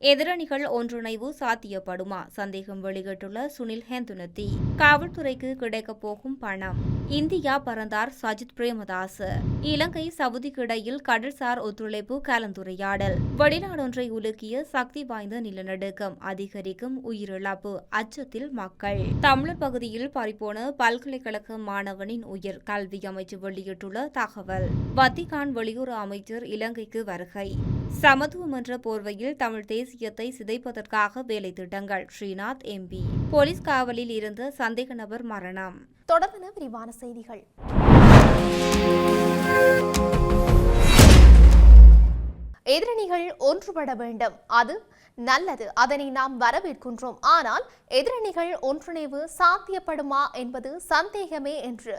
எதிரணிகள் ஒன்றிணைவு சாத்தியப்படுமா? சந்தேகம் வெளியிட்டுள்ள சுனில் ஹேந்துனத்தி காவல்துறைக்கு கிடைக்கப் போகும் பணம். இந்தியா பறந்தார் சஜித் பிரேமதாஸ். இலங்கை சவுதிக்கு இடையில் கடல்சார் ஒத்துழைப்பு கலந்துரையாடல். வெளிநாடொன்றை உலுக்கிய சக்தி வாய்ந்த நிலநடுக்கம் அதிகரிக்கும் உயிரிழப்பு அச்சத்தில் மக்கள். தமிழர் பகுதியில் பறிப்போன பல்கலைக்கழக மாணவனின் உயிர் கல்வி அமைச்சு வெளியிட்டுள்ள தகவல். வத்திகான் வெளியுறவு அமைச்சர் இலங்கைக்கு வருகை. சமத்துவம் என்ற போர்வையில் தமிழ் தேசியத்தை சிதைப்பதற்காக வேலை திட்டங்கள். ஸ்ரீநாத் எம்பி போலீஸ் காவலில் இருந்த சந்தேக நபர் மரணம். தொடர்பான விரிவான செய்திகள். எதிரணிகள் ஒன்றுபட வேண்டும். அது நல்லது. அதனை நாம் வரவேற்கின்றோம். ஆனால் எதிரணிகள் ஒன்றிணைவு சாத்தியப்படுமா என்பது சந்தேகமே என்று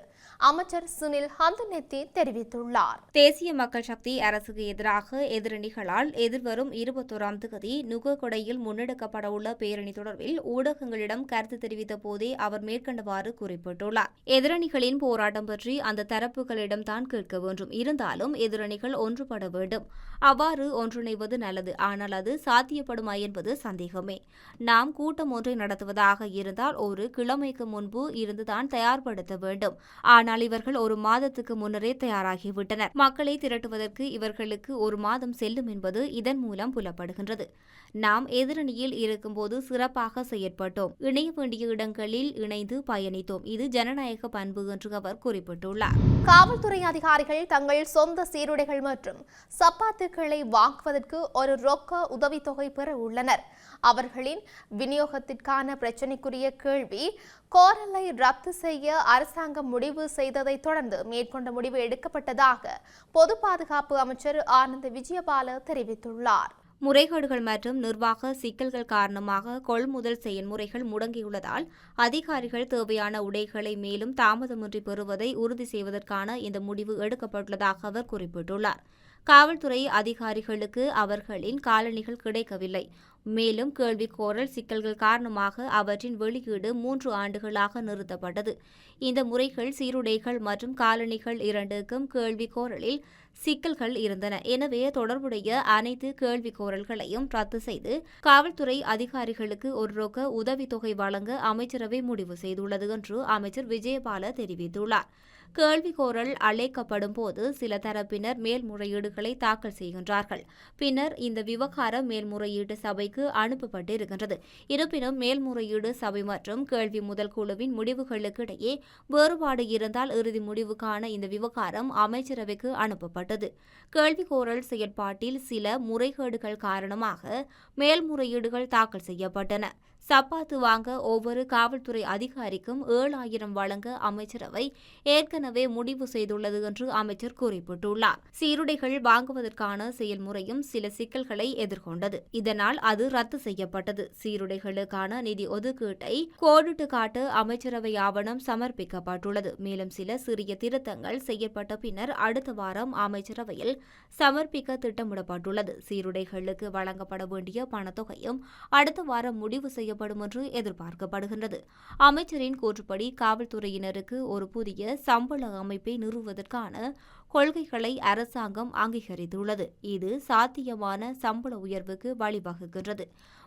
அமைச்சர் சுனில் ஹந்தனெத்தி தெரிவித்துள்ளார். தேசிய மக்கள் சக்தி அரசுக்கு எதிராக எதிரணிகளால் எதிர்வரும் இருபத்தோராம் தேதி நுகக்கொடையில் முன்னெடுக்கப்படவுள்ள பேரணி தொடர்பில் ஊடகங்களிடம் கருத்து தெரிவித்த போதே அவர் மேற்கண்டவாறு குறிப்பிட்டுள்ளார். எதிரணிகளின் போராட்டம் பற்றி அந்த தரப்புகளிடம் தான் கேட்க வேண்டும். இருந்தாலும் எதிரணிகள் ஒன்றுபட வேண்டும். அவ்வாறு ஒன்றிணைவது நல்லது ஆனால் அது சாத்தியப்படுமா என்பது சந்தேகமே. நாம் கூட்டம் ஒன்றை நடத்துவதாக இருந்தால் ஒரு கிழமைக்கு முன்பு இருந்துதான் தயார்படுத்த வேண்டும். ஆனால் இவர்கள் ஒரு மாதத்துக்கு முன்னரே தயாராகிவிட்டனர். மக்களை திரட்டுவதற்கு இவர்களுக்கு ஒரு மாதம் செல்லும் என்பது இதன் மூலம் புலப்படுகின்றது. நாம் எதிரணியில் இருக்கும்போது சிறப்பாக செயற்பட்டோம். இணைய வேண்டிய இடங்களில் இணைந்து பயணித்தோம். இது ஜனநாயக பண்பு என்று அவர் குறிப்பிட்டுள்ளார். காவல்துறை அதிகாரிகள் தங்கள் சொந்த சீருடைகள் மற்றும் சப்பாத்துக்களை வாங்குவதற்கு ஒரு ரொக்க உதவித்தொகை பெற உள்ளனர். அவர்களின் விநியோகத்திற்கான பிரச்சினைக்குரிய கேள்வி கோரலை ரத்து செய்ய அரசாங்கம் முடிவு செய்ததை தொடர்ந்து மேற்கொண்ட முடிவு எடுக்கப்பட்டதாக பொது பாதுகாப்பு அமைச்சர் ஆனந்த் விஜயபால தெரிவித்துள்ளார். முறைகேடுகள் மற்றும் நிர்வாக சிக்கல்கள் காரணமாக கொள்முதல் செயல்முறைகள் முடங்கியுள்ளதால் அதிகாரிகள் தேவையான உடைகளை மேலும் தாமதமின்றி பெறுவதை உறுதி செய்வதற்கான இந்த முடிவு எடுக்கப்பட்டுள்ளதாக அவர் குறிப்பிட்டுள்ளார். காவல்துறை அதிகாரிகளுக்கு அவர்களின் காலணிகள் கிடைக்கவில்லை. மேலும் கேள்வி கோரல் சிக்கல்கள் காரணமாக அவற்றின் வெளியீடு மூன்று ஆண்டுகளாக நிறுத்தப்பட்டது. இந்த முறைகள் சீருடைகள் மற்றும் காலணிகள் இரண்டுக்கும் கேள்வி கோரலில் சிக்கல்கள் இருந்தன. எனவே தொடர்புடைய அனைத்து கேள்வி கோரல்களையும் ரத்து செய்து காவல்துறை அதிகாரிகளுக்கு ஒரு ரொக்க உதவித்தொகை வழங்க அமைச்சரவை முடிவு செய்துள்ளது என்று அமைச்சர் விஜயபால தெரிவித்துள்ளார். கேள்விகோரல் அழைக்கப்படும் போது சில தரப்பினர் மேல்முறையீடுகளை தாக்கல் செய்கின்றார்கள். பின்னர் இந்த விவகாரம் மேல்முறையீட்டு சபைக்கு அனுப்பப்பட்டிருக்கின்றது. இருப்பினும் மேல்முறையீடு சபை மற்றும் கேள்வி முதல் குழுவின் முடிவுகளுக்கு இடையே வேறுபாடு இருந்தால் இறுதி முடிவுக்கான இந்த விவகாரம் அமைச்சரவைக்கு அனுப்பப்பட்டது. கேள்விகோரல் செயற்பாட்டில் சில முறைகேடுகள் காரணமாக மேல்முறையீடுகள் தாக்கல் செய்யப்பட்டன. சப்பாத்து வாங்க ஒவ்வொரு காவல்துறை அதிகாரிக்கும் ஏழாயிரம் வழங்க அமைச்சரவை ஏற்கனவே முடிவு செய்துள்ளது என்று அமைச்சர் குறிப்பிட்டுள்ளார். சீருடைகள் வாங்குவதற்கான செயல்முறையும் சில சிக்கல்களை எதிர்கொண்டது. இதனால் அது ரத்து செய்யப்பட்டது. சீருடைகளுக்கான நிதி ஒதுக்கீட்டை கோடிட்டு காட்ட அமைச்சரவை ஆவணம் சமர்ப்பிக்கப்பட்டுள்ளது. மேலும் சில சிறிய திருத்தங்கள் செய்யப்பட்ட பின்னர் அடுத்த வாரம் அமைச்சரவையில் சமர்ப்பிக்க திட்டமிடப்பட்டுள்ளது. சீருடைகளுக்கு வழங்கப்பட வேண்டிய பணத்தொகையும் அடுத்த வாரம் முடிவு செய்ய செய்யப்படும் என்று எதிர்பார்க்கப்படுகின்றது. அமைச்சரின் கூற்றுப்படி காவல்துறையினருக்கு ஒரு புதிய சம்பள அமைப்பை நிறுவுவதற்கான கொள்கைகளை அரசாங்கம் அங்கீகரித்துள்ளது. இது சாத்தியமான சம்பள உயர்வுக்கு வழிவகுக்கின்றது.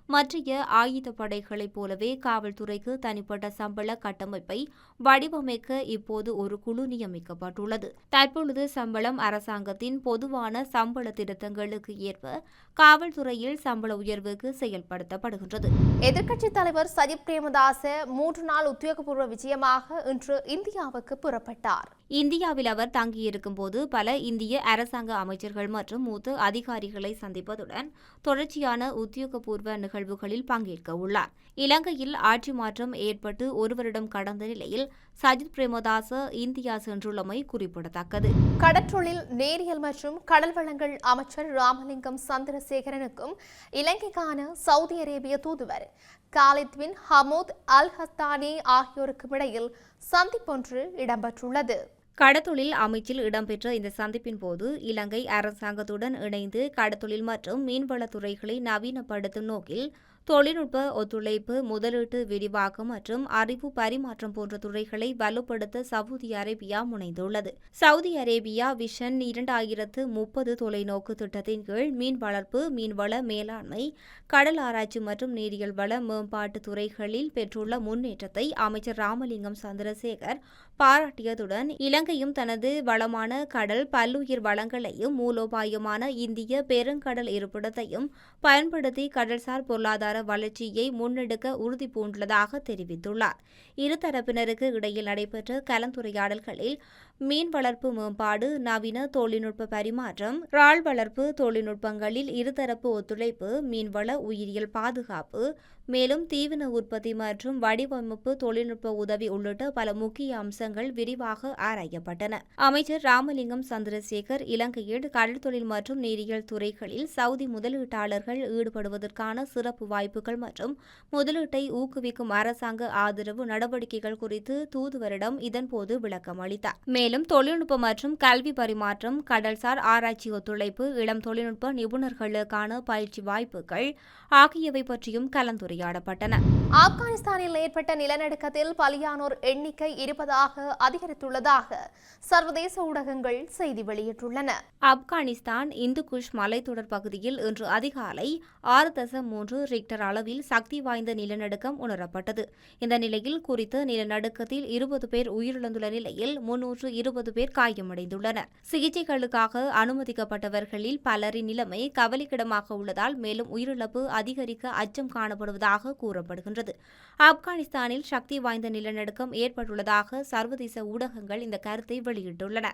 மற்றைய ஆயுத படைகளைப் போலவே காவல்துறைக்கு தனிப்பட்ட சம்பள கட்டமைப்பை வடிவமைக்க இப்போது ஒரு குழு நியமிக்கப்பட்டுள்ளது. தற்பொழுது சம்பளம் அரசாங்கத்தின் பொதுவான சம்பள திருத்தங்களுக்கு ஏற்ப காவல்துறையில் சம்பள உயர்வுக்கு செயல்படுத்தப்படுகின்றது. எதிர்க்கட்சித் தலைவர் சஜித் பிரேமதாச மூன்று நாள் உத்தியோகபூர்வ விஜயமாக இன்று இந்தியாவுக்கு புறப்பட்டார். இந்தியாவில் அவர் தங்கியிருக்கும் போது பல இந்திய அரசாங்க அமைச்சர்கள் மற்றும் மூத்த அதிகாரிகளை சந்திப்பதுடன் தொடர்ச்சியான உத்தியோகபூர்வ நிகழ்வுகளில் பங்கேற்க உள்ளார். இலங்கையில் ஆட்சி மாற்றம் ஏற்பட்டு ஒரு வருடம் கடந்த நிலையில் சஜித் பிரேமதாச இந்தியா சென்றுள்ளமை குறிப்பிடத்தக்கது. கடற்றொழில் நேரியல் மற்றும் கடல் வளங்கள் அமைச்சர் ராமலிங்கம் சந்திரசேகரனுக்கும் இலங்கைக்கான சவுதி அரேபிய தூதுவர் காலித் பின் ஹமூத் அல் ஹஸ்தானி ஆகியோருக்கும் இடையில் சந்திப்பொன்று இடம்பெற்றுள்ளது. கடத்தொழில் அமைச்சில் இடம்பெற்ற இந்த சந்திப்பின் போது இலங்கை அரசாங்கத்துடன் இணைந்து கடத்தொழில் மற்றும் மீன்வளத் துறைகளை நவீனப்படுத்தும் நோக்கில் தொழில்நுட்ப ஒத்துழைப்பு முதலீட்டு விரிவாக்கம் மற்றும் அறிவு பரிமாற்றம் போன்ற துறைகளை வலுப்படுத்த சவுதி அரேபியா முனைந்துள்ளது. சவுதி அரேபியா விஷன் இரண்டாயிரத்து முப்பது தொலைநோக்கு திட்டத்தின் கீழ் மீன் வளர்ப்பு மீன்வள மேலாண்மை கடல் ஆராய்ச்சி மற்றும் நீரியல் வள மேம்பாட்டு துறைகளில் பெற்றுள்ள முன்னேற்றத்தை அமைச்சர் ராமலிங்கம் சந்திரசேகர் பாராட்டியதுடன் இலங்கையும் தனது வளமான கடல் பல்லுயிர் வளங்களையும் மூலோபாயமான இந்திய பெருங்கடல் இருப்பிடத்தையும் பயன்படுத்தி கடல்சார் பொருளாதார வளர்ச்சியை முன்னெடுக்க உறுதி பூண்டுள்ளதாக தெரிவித்துள்ளார். இருதரப்பினருக்கு இடையில் நடைபெற்ற கலந்துரையாடல்களில் மீன் வளர்ப்பு மேம்பாடு நவீன தொழில்நுட்ப பரிமாற்றம் இறால் வளர்ப்பு தொழில்நுட்பங்களில் இருதரப்பு ஒத்துழைப்பு மீன்வள உயிரியல் பாதுகாப்பு மேலும் தீவன உற்பத்தி மற்றும் வடிவமைப்பு தொழில்நுட்ப உதவி உள்ளிட்ட பல முக்கிய அம்சங்கள் விரிவாக ஆராயப்பட்டன. அமைச்சர் ராமலிங்கம் சந்திரசேகர் இலங்கையில் கடல் தொழில் மற்றும் நீரியல் துறைகளில் சவுதி முதலீட்டாளர்கள் ஈடுபடுவதற்கான சிறப்பு வாய்ப்புகள் மற்றும் முதலீட்டை ஊக்குவிக்கும் அரசாங்க ஆதரவு நடவடிக்கைகள் குறித்து தூதுவரிடம் இதன்போது விளக்கம் அளித்தார். மேலும் தொழில்நுட்பம் மற்றும் கல்வி பரிமாற்றம் கடல்சார் ஆராய்ச்சி ஒத்துழைப்பு இளம் தொழில்நுட்ப நிபுணர்களுக்கான பயிற்சி வாய்ப்புகள் ஆகியவை பற்றியும் கலந்துரை கலந்துரையாடப்பட்டன ஆப்கானிஸ்தானில் ஏற்பட்ட நிலநடுக்கத்தில் பலியானோர் எண்ணிக்கை இருப்பதாக அதிகரித்துள்ளதாக சர்வதேச ஊடகங்கள் செய்தி வெளியிட்டுள்ளன. ஆப்கானிஸ்தான் இந்து குஷ் மலைத்தொடர் பகுதியில் இன்று அதிகாலை ஆறு தசம் மூன்று ரிக்டர் அளவில் சக்தி வாய்ந்த நிலநடுக்கம் உணரப்பட்டது. இந்த நிலையில் குறித்த நிலநடுக்கத்தில் இருபது பேர் உயிரிழந்துள்ள நிலையில் முன்னூற்று இருபது பேர் காயமடைந்துள்ளனர். சிகிச்சைகளுக்காக அனுமதிக்கப்பட்டவர்களில் பலரின் நிலைமை கவலைக்கிடமாக உள்ளதால் மேலும் உயிரிழப்பு அதிகரிக்க அச்சம் காணப்படுவதாக கூறப்படுகின்றது. ஆப்கானிஸ்தானில் சக்தி வாய்ந்த நிலநடுக்கம் ஏற்பட்டுள்ளதாக சர்வதேச ஊடகங்கள் இந்த கருத்தை வெளியிட்டுள்ளன.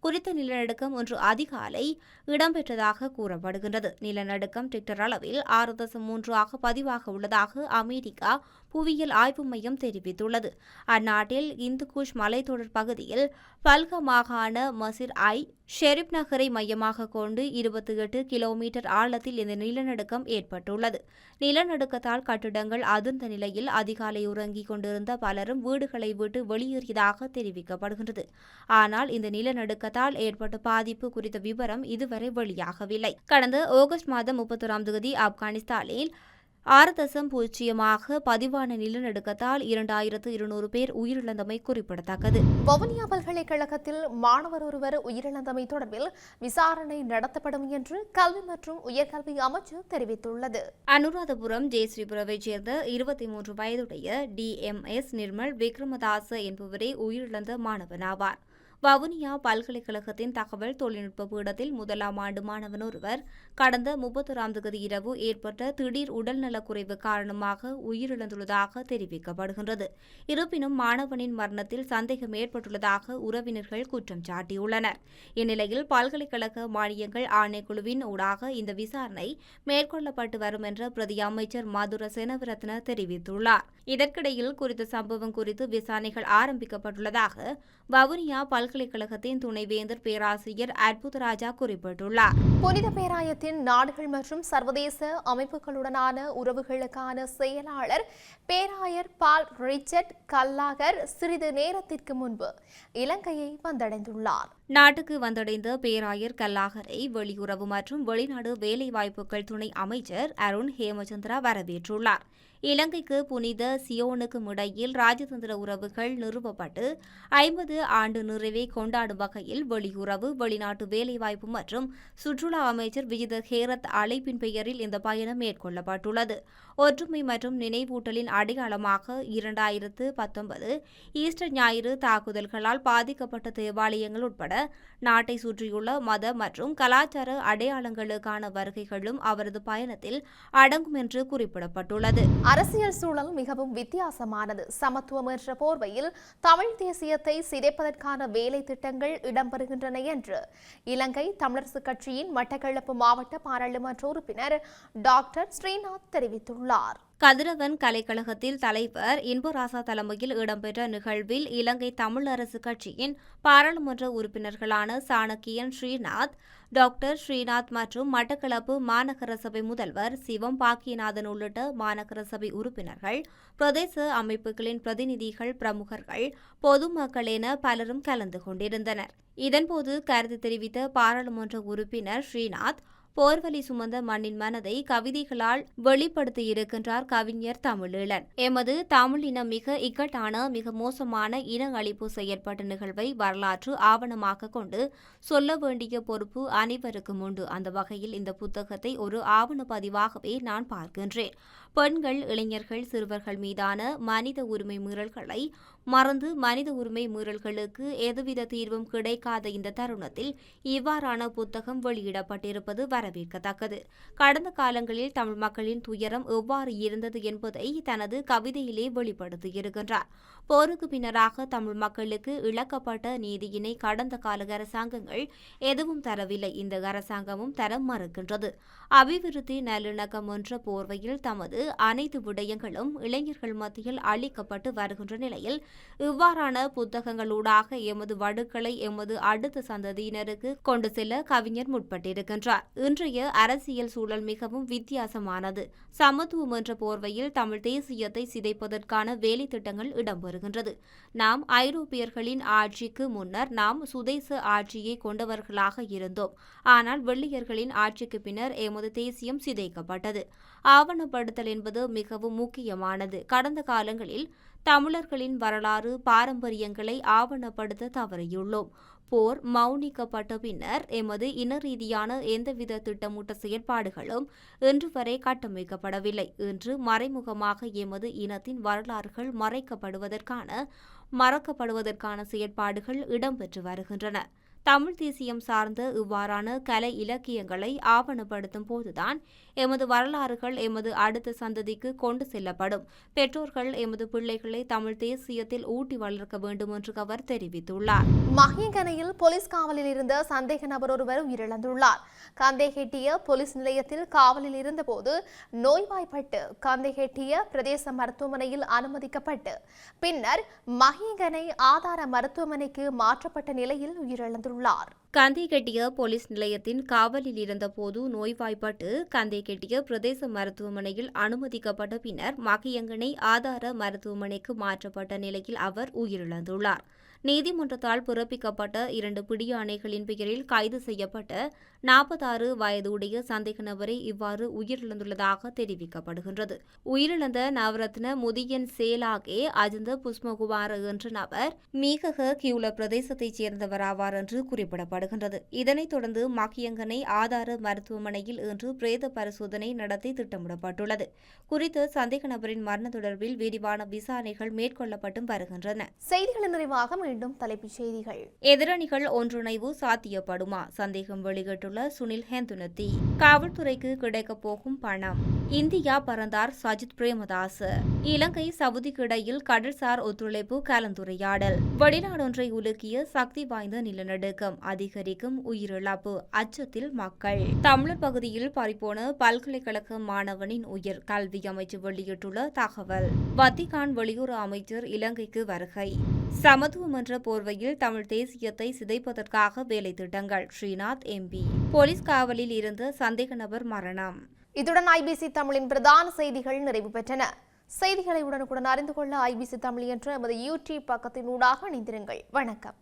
குறித்த நிலநடுக்கம் ஒன்று அதிகாலை இடம்பெற்றதாக கூறப்படுகின்றது. நிலநடுக்கம் டிக்டர் அளவில் ஆறு தசம் மூன்றாக பதிவாக உள்ளதாக அமெரிக்கா புவியியல் ஆய்வு மையம் தெரிவித்துள்ளது. அந்நாட்டில் இந்துகுஷ் மலைத்தொடர் பகுதியில் பல்க மாகாண மசிர் ஐ ஷெரிப் நகரை மையமாக கொண்டு இருபத்தி எட்டு கிலோமீட்டர் ஆழத்தில் இந்த நிலநடுக்கம் ஏற்பட்டுள்ளது. நிலநடுக்கத்தால் கட்டிடங்கள் அதிர்ந்த நிலையில் அதிகாலை உறங்கிக் கொண்டிருந்த பலரும் வீடுகளை விட்டு வெளியேறியதாக தெரிவிக்கப்படுகின்றது. ஆனால் இந்த நிலநடுக்கத்தால் ஏற்பட்ட பாதிப்பு குறித்த விவரம் இதுவரை வெளியாகவில்லை. கடந்த ஆகஸ்ட் மாதம் முப்பத்தொராம் தேதி ஆப்கானிஸ்தானில் ஆறு தசம் பூஜ்ஜியமாக பதிவான நிலநடுக்கத்தால் இரண்டாயிரத்து இருநூறு பேர் உயிரிழந்தமை குறிப்பிடத்தக்கது. வவுனியா பல்கலைக்கழகத்தில் மாணவர் ஒருவர் உயிரிழந்தமை தொடர்பில் விசாரணை நடத்தப்படும் என்று கல்வி மற்றும் உயர்கல்வி அமைச்சு தெரிவித்துள்ளது. அனுராதபுரம் ஜெயஸ்ரீபுரவைச் சேர்ந்த இருபத்தி மூன்று வயதுடைய டிஎம்எஸ் நிர்மல் விக்ரமதாச என்பவரே உயிரிழந்த மாணவனாவார் வவுனியா பல்கலைக்கழகத்தின் தகவல் தொழில்நுட்ப பீடத்தில் முதலாம் ஆண்டு மாணவன் ஒருவர் கடந்த முப்பத்தொராம் தேதி இரவு ஏற்பட்ட திடீர் உடல்நலக்குறைவு காரணமாக உயிரிழந்துள்ளதாக தெரிவிக்கப்படுகின்றது. இருப்பினும் மாணவனின் மரணத்தில் சந்தேகம் ஏற்பட்டுள்ளதாக உறவினர்கள் குற்றம் சாட்டியுள்ளனர். இந்நிலையில் பல்கலைக்கழக மானியங்கள் ஆணைக்குழுவின் ஊடாக இந்த விசாரணை மேற்கொள்ளப்பட்டு வரும் என்ற பிரதி அமைச்சர் மதுர செனவரத்ன தெரிவித்துள்ளார். இதற்கிடையில் குறித்த சம்பவம் குறித்து விசாரணைகள் ஆரம்பிக்கப்பட்டுள்ளதாக வவுனியா பல்கலைக்கழகத்தின் துணைவேந்தர் பேராசிரியர் அற்புதராஜா குறிப்பிட்டுள்ளார். புனித பேராயத்தின் நாடுகள் மற்றும் சர்வதேச அமைப்புகளுடனான உறவுகளுக்கான செயலாளர் பேராயர் பால் ரிச்சர்ட் கல்லாகர் சிறிது நேரத்திற்கு முன்பு இலங்கையை வந்தடைந்துள்ளார். நாட்டுக்கு வந்தடைந்த பேராயர் கல்லாகரை வெளியுறவு மற்றும் வெளிநாடு வேலைவாய்ப்புகள் துணை அமைச்சர் அருண் ஹேமச்சந்திரா வரவேற்றுள்ளார். இலங்கைக்கு புனித சியோனுக்கும் இடையில் ராஜதந்திர உறவுகள் நிறுவப்பட்டு ஐம்பது ஆண்டு நிறைவை கொண்டாடும் வகையில் வெளியுறவு வெளிநாட்டு வேலைவாய்ப்பு மற்றும் சுற்றுலா அமைச்சர் விஜித ஹேரத் அழைப்பின் பெயரில் இந்த பயணம் மேற்கொள்ளப்பட்டுள்ளது. ஒற்றுமை மற்றும் நினைவூட்டலின் அடையாளமாக இரண்டாயிரத்து பத்தொன்பது ஈஸ்டர் ஞாயிறு தாக்குதல்களால் பாதிக்கப்பட்ட தேவாலயங்கள் உட்பட நாட்டை சுற்றியுள்ள மத மற்றும் கலாச்சார அடையாளங்களுக்கான வருகைகளும் அவரது பயணத்தில் அடங்கும் என்று குறிப்பிடப்பட்டுள்ளது. அரசியல் சூழல் மிகவும் வித்தியாசமானது. சமத்துவம் என்ற போர்வையில் தமிழ் தேசியத்தை சிதைப்பதற்கான வேலை திட்டங்கள் இடம்பெறுகின்றன என்று இலங்கை தமிழரசுக் கட்சியின் மட்டக்களப்பு மாவட்ட பாராளுமன்ற உறுப்பினர் டாக்டர் ஸ்ரீநாத் தெரிவித்துள்ளார். கதிரவன் கலைக்கழகத்தில் தலைவர் இன்பராசா தலைமையில் இடம்பெற்ற நிகழ்வில் இலங்கை தமிழரசு கட்சியின் பாராளுமன்ற உறுப்பினர்களான சாணக்கியன் ஸ்ரீநாத் டாக்டர் ஸ்ரீநாத் மற்றும் மட்டக்களப்பு மாநகர சபை முதல்வர் சிவம் பாக்கியநாதன் உள்ளிட்ட மாநகர சபை உறுப்பினர்கள் பிரதேச அமைப்புகளின் பிரதிநிதிகள் பிரமுகர்கள் பொதுமக்கள் என பலரும் கலந்து கொண்டிருந்தனர். இதன்போது கருத்து தெரிவித்த பாராளுமன்ற உறுப்பினர் ஸ்ரீநாத் போர்வலி சுமந்த மண்ணின் மனதை கவிதைகளால் வெளிப்படுத்தியிருக்கின்றார் கவிஞர் தமிழீழன். எமது தமிழினம் மிக இக்கட்டான மிக மோசமான இன அழிப்பு செயற்பட்ட நிகழ்வை வரலாற்று ஆவணமாக கொண்டு சொல்ல வேண்டிய பொறுப்பு அனைவருக்கும் உண்டு. அந்த வகையில் இந்த புத்தகத்தை ஒரு ஆவண பதிவாகவே நான் பார்க்கின்றேன். பெண்கள் இளைஞர்கள் சிறுவர்கள் மீதான மனித உரிமை மீறல்களை மறந்து மனித உரிமை மீறல்களுக்கு எதுவித தீர்வும் கிடைக்காத இந்த தருணத்தில் இவ்வாறான புத்தகம் வெளியிடப்பட்டிருப்பது வரவேற்கத்தக்கது. கடந்த காலங்களில் தமிழ் மக்களின் துயரம் எவ்வாறு இருந்தது என்பதை தனது கவிதையிலே வெளிப்படுத்தியிருக்கின்றார். போருக்கு பின்னராக தமிழ் மக்களுக்கு இழக்கப்பட்ட நீதியினை கடந்த கால அரசாங்கங்கள் எதுவும் தரவில்லை. இந்த அரசாங்கமும் தர மறுக்கின்றது. அபிவிருத்தி நல்லிணக்கம் என்ற போர்வையில் தமது அனைத்து விடயங்களும் இளைஞர்கள் மத்தியில் அளிக்கப்பட்டு வருகின்ற நிலையில் இவ்வாறான புத்தகங்களூடாக எமது வடுக்களை எமது அடுத்த சந்ததியினருக்கு கொண்டு செல்ல கவிஞர் முற்பட்டிருக்கின்றார். இன்றைய அரசியல் சூழல் மிகவும் வித்தியாசமானது. சமத்துவம் என்ற போர்வையில் தமிழ் தேசியத்தை சிதைப்பதற்கான வேலை திட்டங்கள் வருகின்றது. நாம் ஐரோப்பியர்களின் ஆட்சிக்கு முன்னர் நாம் சுதேச ஆட்சியை கொண்டவர்களாக இருந்தோம். ஆனால் வெள்ளையர்களின் ஆட்சிக்கு பின்னர் எமது தேசியம் சிதைக்கப்பட்டது. ஆவணப்படுத்தல் என்பது மிகவும் முக்கியமானது. கடந்த காலங்களில் தமிழர்களின் வரலாறு பாரம்பரியங்களை ஆவணப்படுத்த தவறியுள்ளோம். போர் மௌனிக்கப்பட்ட பின்னர் எமது இன ரீதியான எந்தவித திட்டமிட்ட செயற்பாடுகளும் இன்று வரை கட்டமைக்கப்படவில்லை இன்று மறைமுகமாக எமது இனத்தின் வரலாறுகள் மறைக்கப்படுவதற்கான மறக்கப்படுவதற்கான செயற்பாடுகள் இடம்பெற்று வருகின்றன. தமிழ் தேசியம் சார்ந்த இவ்வாறான கலை இலக்கியங்களை ஆவணப்படுத்தும் போதுதான் எமது வரலாறுகள் எமது அடுத்த சந்ததிக்கு கொண்டு செல்லப்படும். பெற்றோர்கள் எமது பிள்ளைகளை தமிழ் தேசியத்தில் ஊட்டி வளர்க்க வேண்டும் என்று அவர் தெரிவித்துள்ளார். மகிங்கனையில் போலீஸ் காவலில் இருந்த சந்தேக நபர் ஒருவர் உயிரிழந்துள்ளார். கந்தேகெட்டிய போலீஸ் நிலையத்தில் காவலில் இருந்தபோது நோய்வாய்ப்பட்டு கந்தேகெட்டிய பிரதேச மருத்துவமனையில் அனுமதிக்கப்பட்டு பின்னர் மஹிங்கனை ஆதார மருத்துவமனைக்கு மாற்றப்பட்ட நிலையில் உயிரிழந்துள்ளார். கந்தைகெட்டிய போலீஸ் நிலையத்தின் காவலில் இருந்தபோது நோய்வாய்ப்பட்டு கந்தைகெட்டிய பிரதேச மருத்துவமனையில் அனுமதிக்கப்பட்ட பின்னர் மகையங்கனை ஆதார மருத்துவமனைக்கு மாற்றப்பட்ட நிலையில் அவர் உயிரிழந்துள்ளார். நீதிமன்றத்தால் பிறப்பிக்கப்பட்ட இரண்டு பிடியாணைகளின் பெயரில் கைது செய்யப்பட்ட நாற்பத்தாறு வயதுடைய சந்தேக நபரை இவ்வாறு உயிரிழந்துள்ளதாக தெரிவிக்கப்படுகின்றது. உயிரிழந்த நவரத்ன முதியன் சேலாகே அஜந்த புஷ்மகுமார் என்ற நபர் மீகக கியூல பிரதேசத்தைச் சேர்ந்தவராவார் என்று குறிப்பிடப்படுகின்றது. இதனைத் தொடர்ந்து மக்கியங்கனை ஆதார மருத்துவமனையில் இன்று பிரேத பரிசோதனை நடத்தி திட்டமிடப்பட்டுள்ளது. குறித்த சந்தேக நபரின் மரண தொடர்பில் விரிவான விசாரணைகள் மேற்கொள்ளப்பட்டும் வருகின்றன. செய்திகளின் நிறைவாக மீண்டும் தலைப்புச் செய்திகள். எதிரணிகள் ஒன்றிணைவு சாத்தியப்படுமா? சந்தேகம் வெளியிட்டுள்ள சுனில் ஹேந்துனத்தி காவல்துறைக்கு கிடைக்கப் போகும் பணம். இந்தியா பறந்தார் சஜித் பிரேமதாஸ் இலங்கை சவுதிக்கு இடையில் கடல்சார் ஒத்துழைப்பு கலந்துரையாடல். வெளிநாடொன்றை உலுக்கிய சக்தி வாய்ந்த நிலநடுக்கம் அதிகரிக்கும் உயிரிழப்பு அச்சத்தில் மக்கள். தமிழர் பகுதியில் பறிப்போன பல்கலைக்கழக மாணவனின் உயிர் கல்வி அமைச்சு வெளியிட்டுள்ள தகவல். வத்திகான் வெளியுறவு அமைச்சர் இலங்கைக்கு வருகை. சமத்துவமன்ற போர்வையில் தமிழ் தேசியத்தை சிதைப்பதற்காக வேலை திட்டங்கள். ஸ்ரீநாத் எம்பி போலீஸ் காவலில் இருந்த சந்தேக நபர் மரணம். இத்துடன் ஐபிசி தமிழின் பிரதான செய்திகள் நிறைவு பெற்றன. செய்திகளை உடனுக்குடன் அறிந்து கொள்ள ஐபிசி தமிழ் என்ற எமது யூடியூப் பக்கத்தின் ஊடாக இணைந்திருங்கள். வணக்கம்.